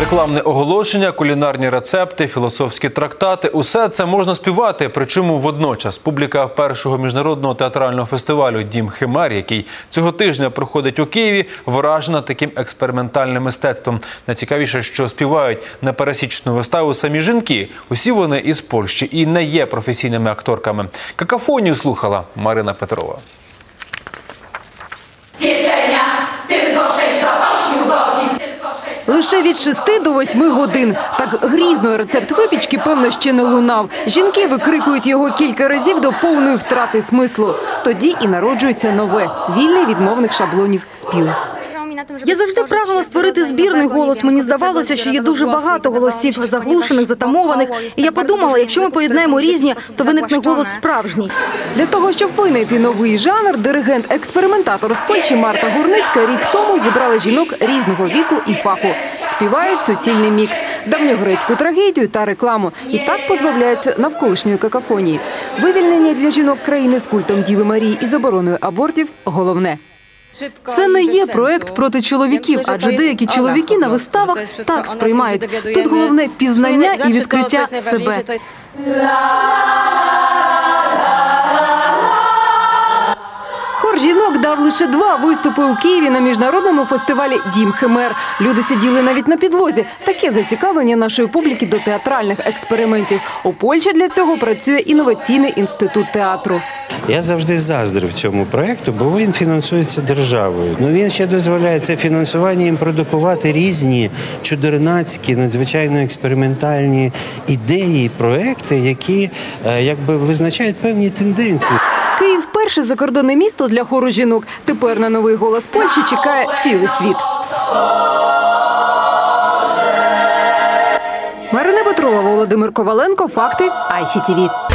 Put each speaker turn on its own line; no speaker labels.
Рекламне оголошення, кулінарні рецепти, філософські трактати усе це можна співати. Причому водночас публіка першого міжнародного театрального фестивалю Дім Химер, який цього тижня проходить у Києві, вражена таким експериментальним мистецтвом. Найцікавіше, що співають непересічну виставу самі жінки. Усі вони із Польщі і не є професійними акторками. Какафонію слухала Марина Петрова.
Лише від 6 до 8 годин. Так грізно рецепт випічки, певно, ще не лунав. Жінки викрикують його кілька разів до повної втрати смислу. Тоді і народжується нове, вільний від мовних шаблонів спів.
Я завжди прагнула створити збірний голос. Мені здавалося, що є дуже багато голосів заглушених, затамованих. І я подумала, якщо ми поєднаємо різні, то виникне голос справжній.
Для того, щоб винайти новий жанр, диригент-експериментатор з Польщі Марта Гурницька рік тому зібрала жінок різного віку і фаху. Співають суцільний мікс, давньогрецьку трагедію та рекламу. І так позбавляються навколишньої какафонії. Вивільнення для жінок країни з культом Діви Марії і забороною абортів головне.
Це не є проект проти чоловіків, адже деякі чоловіки на виставах так сприймають. Тут головне пізнання і відкриття себе.
Дав лише два виступи у Києві на міжнародному фестивалі Дім Химер. Люди сиділи навіть на підлозі. Таке зацікавлення нашої публіки до театральних експериментів. У Польщі для цього працює інноваційний інститут театру.
Я завжди заздрив цьому проекту, бо він фінансується державою. Ну він ще дозволяє це фінансування їм продукувати різні чудернацькі, надзвичайно експериментальні ідеї, проекти, які е, якби визначають певні тенденції.
Київ перше закордонне місто для хору жінок. Тепер на новий голос Польщі чекає цілий світ. Марина Петрова, Володимир Коваленко. Факти ICTV.